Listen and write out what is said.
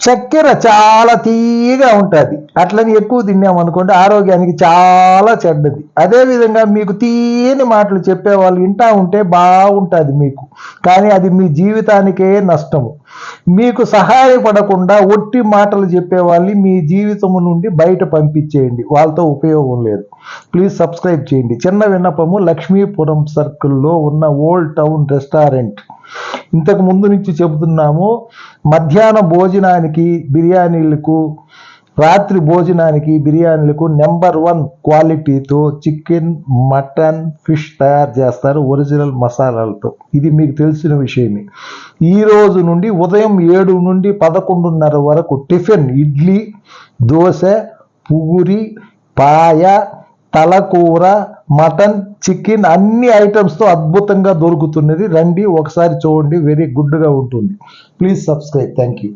చక్కెర చాలా తీయగా ఉంటుంది. అట్లని ఎక్కువ తిన్నామనుకోండి ఆరోగ్యానికి చాలా చెడ్డది. అదేవిధంగా మీకు తీయని మాటలు చెప్పే వాళ్ళు వింటా ఉంటే బాగుంటుంది మీకు. కానీ అది మీ జీవితానికే నష్టము. మీకు సహాయపడకుండా ఒట్టి మాటలు చెప్పే వాళ్ళని మీ జీవితము నుండి బయట పంపించేయండి. వాళ్ళతో ఉపయోగం లేదు. ప్లీజ్ సబ్స్క్రైబ్ చేయండి. చిన్న విన్నపము లక్ష్మీపురం సర్కిల్లో ఉన్న ఓల్డ్ టౌన్ రెస్టారెంట్. ఇంతకు ముందు నుంచి చెబుతున్నాము మధ్యాహ్న భోజనానికి బిర్యానీలకు రాత్రి భోజనానికి బిర్యానీలకు నెంబర్ వన్ క్వాలిటీతో చికెన్ మటన్ ఫిష్ తయారు చేస్తారు ఒరిజినల్ మసాలాలతో. ఇది మీకు తెలిసిన విషయమే. ఈ రోజు నుండి ఉదయం ఏడు నుండి పదకొండున్నర వరకు టిఫిన్ ఇడ్లీ దోశ పూరి పాయ తలకూర మటన్ చికెన్ అన్ని ఐటమ్స్తో అద్భుతంగా దొరుకుతున్నది. రండి ఒకసారి చూడండి వెరీ గుడ్గా ఉంటుంది. Please subscribe thank you